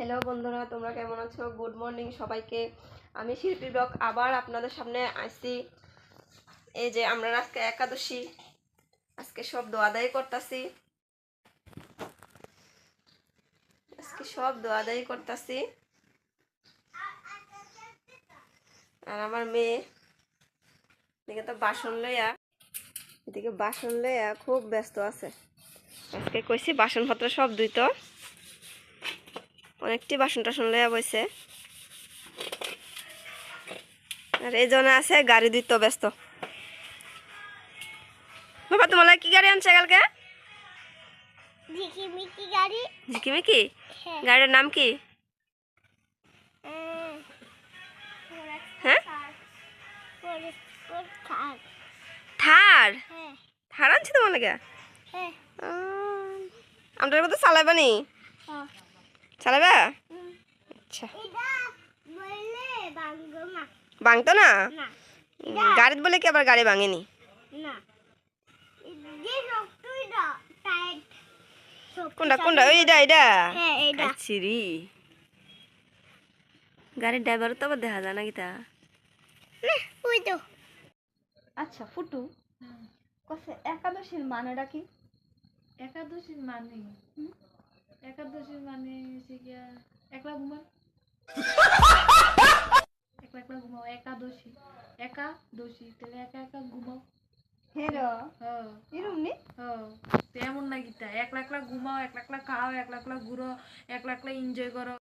Hello বন্ধুরা, তোমরা কেমন আছো? গুড মর্নিং সবাইকে। আমি শিল্পী ব্লগ আবার আপনাদের সামনে আসছি। এই যে আমরা আজকে একাদশী। আজকে সব দোয়াদাই করতেছি। আজকে সব দোয়াদাই করতেছি। আর আমার মেয়ে, এদিকে তো বাসন লইয়া, এদিকে বাসন লইয়া খুব ব্যস্ত আছে। আজকে কইছি বাসনপত্র সব ধুইতো। অনেকটি বাসন টাসন লইয়া বইছে। আর এই জন্য আছে গাড়ি দিত ব্যস্ত। বাবা তোমার কি গাড়ি আনছে কালকে? ঝিকিমিকি গাড়ি। ঝিকিমিকি? হ্যাঁ। গাড়ির নাম কি? হ্যাঁ? পরে থার? হ্যাঁ। থার আনছি তোমার লাগে হ্যাঁ আমরা কত চালাইবা হ্যাঁ। চালাবা? উম, আচ্ছা না? ভাঙতো না। না গাড়িত বলে কি আবার গাড়ি ভাঙেনি? কোনটা কোনটা? ওইটা এইটা হ্যাঁ এটা ছিরি গাড়ির ড্রাইভারও তো আবার দেখা যায় না গীতা ওই তো। আচ্ছা ফুটু। কসে একাদশীর মানেটা কি? একাদশীর মানে? একাদশীর একলা ঘুমান একলা একলা ঘুমাও একা দোষী একা দোষী তাহলে একা একা ঘুমাও। হেরো এরম নি তো এমন না গীতা একলা একলা ঘুমাও একলা একলা খাও একলা একলা ঘুরো একলা একলা এনজয় করো।